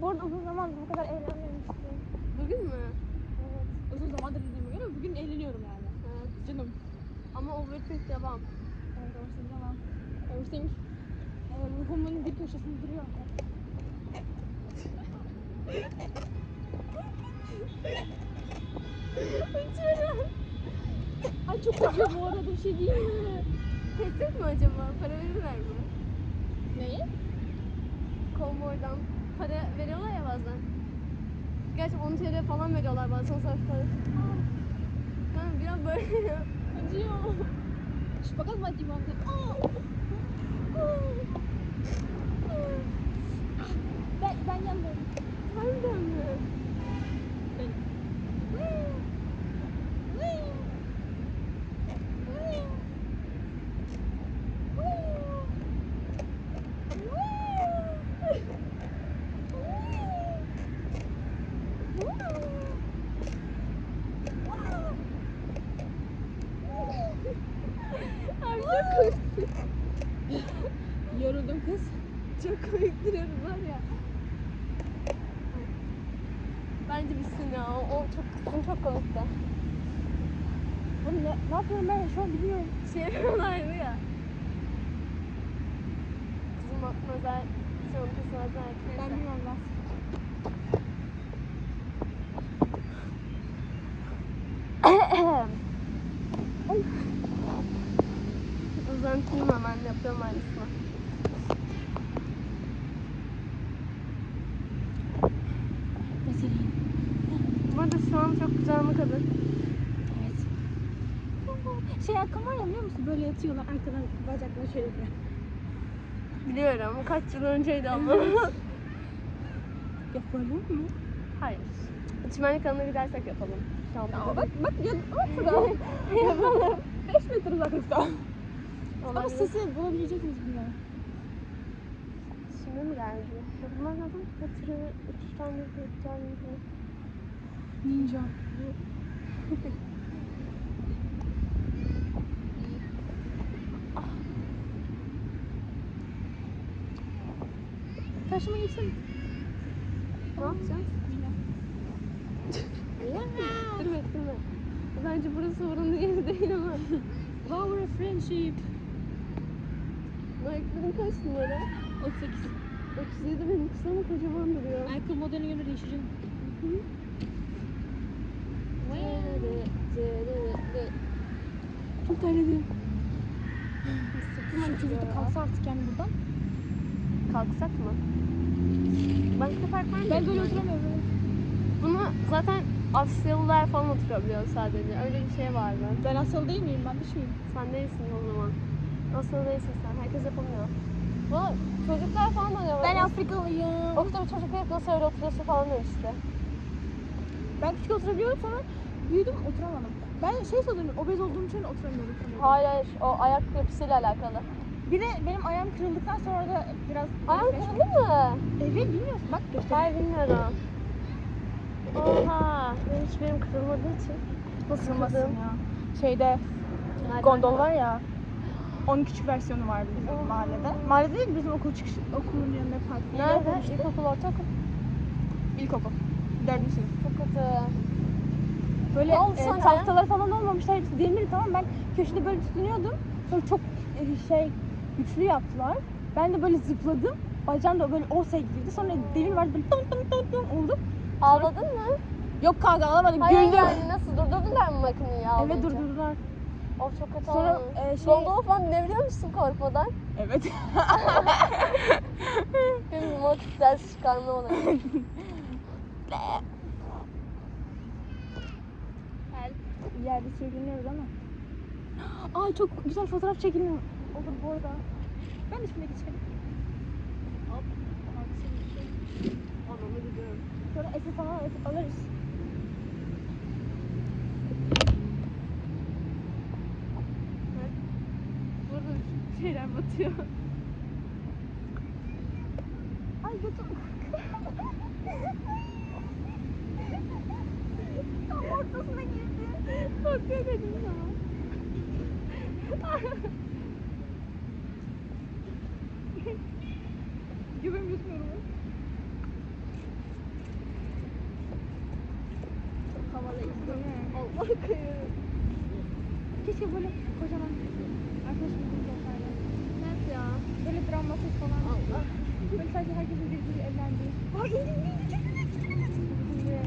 Bu arada uzun zamandır bu kadar eğlenmemiştim. Bugün mü? Evet. Uzun zamandır dediğime göre bugün eğleniyorum yani. Evet. Canım. Ama overthink devam. Evet overthink tamam. Overthink e, ruhumun bir köşesinde duruyor. Acıyorum. Ay çok acıyor bu arada bir şey değil mi? Kestik mi acaba? Para verirler mi? Neyi? Konvoydan para veriyorlar ya bazen. Gerçi 10 TL falan veriyorlar bazen sayfaları. Yani biraz böyle. Acıyor. Şu bakalım hadi Ben, ben yandım. Harbiden mi? Abi çok komik. Yoruldum kız. Çok komik duruyoruz var ya. Bence bitsin ya. O çok kısım çok komikti. Oğlum ne, ne yapıyorum ben şu an biliyorum. Şey yapıyorlardı ya. Kızım matmazel, çantası mazel. Ben bilmiyorum ben. Uzantayım hemen yapıyorum aynısını. Bu arada şu an çok güzel mi kadın? Evet. Şey akım var ya biliyor musun? Böyle yatıyorlar arkadan bacakları şöyle yapıyor. Biliyorum. Kaç yıl önceydi ama. Yapalım mı? Hayır. Çimenlik alanına gidersek yapalım. Aa, bak bak ya bak şurada. Yapalım. 5 metre uzaklıkta. Ama Olabilir. sesi bulabilecek miyiz bilmiyorum. Şimdi mi geldi? Ya Bunlar neden hatırı üç tane bir tane bir Ninja. Karşıma geçsene. Ne yapacağız? Durma durma. Bence burası oranın yeri değil ama. Power of friendship. Ayaklarım kaç numara? 38. 37 benim kısa ama kocaman duruyor. Ayakkabı modeline göre değişecek. Çok terledim. Hemen çocuk kalksa artık yani buradan. Kalksak mı? Başka park var mı? Ben böyle oturamıyorum. Bunu zaten Asyalılar falan oturabiliyor sadece. Öyle bir şey vardı. Ben Asyalı değil miyim? Ben dış mıyım? Sen değilsin o zaman. Değilsin sen. Herkes yapamıyor. Bu çocuklar falan oluyor. Ben Afrikalıyım. O kadar çocuk hep nasıl öyle oturuyorsun falan demişti. Ben küçük oturabiliyorum sonra büyüdüm oturamadım. Ben şey sanıyorum obez olduğum için oturamıyorum. Hayır hayır. O ayak yapısıyla alakalı. Bir de benim ayağım kırıldıktan sonra da biraz... Ayağın kırıldı mı? Evet bilmiyorsun bak göster. Hayır bilmiyorum. Oha. Benim hiç benim kırılmadığı için. Nasıl Kırılmasın ya. Şeyde Nereden? gondol var ya. Onun küçük versiyonu var bizim Oo. mahallede. Mahallede değil bizim okul çıkış okulun yanında park. Nerede? İlkokul, ortaokul. İlkokul. Dördüncü sınıf. Çok kötü. Böyle e, sonra? tahtaları falan olmamışlar hepsi demir tamam ben köşede böyle tutunuyordum. Sonra çok e, şey güçlü yaptılar. Ben de böyle zıpladım. Bacağım da böyle ortaya girdi. Sonra demir vardı böyle tım tım tım tım oldu. Ağladın mı? Yok kanka ağlamadım Hayır güldüm. yani nasıl durdurdular mı makineyi Evet ağlayınca? durdurdular. Of çok kötü Sonra, olmuş. e, şey- Gondolu falan binebiliyor musun korkmadan? Evet. Benim motif ders çıkarma olayı. Yerde sürgünüyoruz ama. Ay çok güzel fotoğraf çekilmiyor. Olur bu arada. Ben de şuna geçelim. Hop. Anamı gidiyorum. Sonra Efe falan al- alırız. şeyler batıyor. Ay götüm. Tam ortasına girdi. Korkuyor dedim sana. Göbeğim gözükmüyor mu? Çok havalıyız değil mi? Allah kıyır. Keşke böyle kocaman şey. Böyle sadece herkesin birbiri evlendiği. Ay indi indi indi.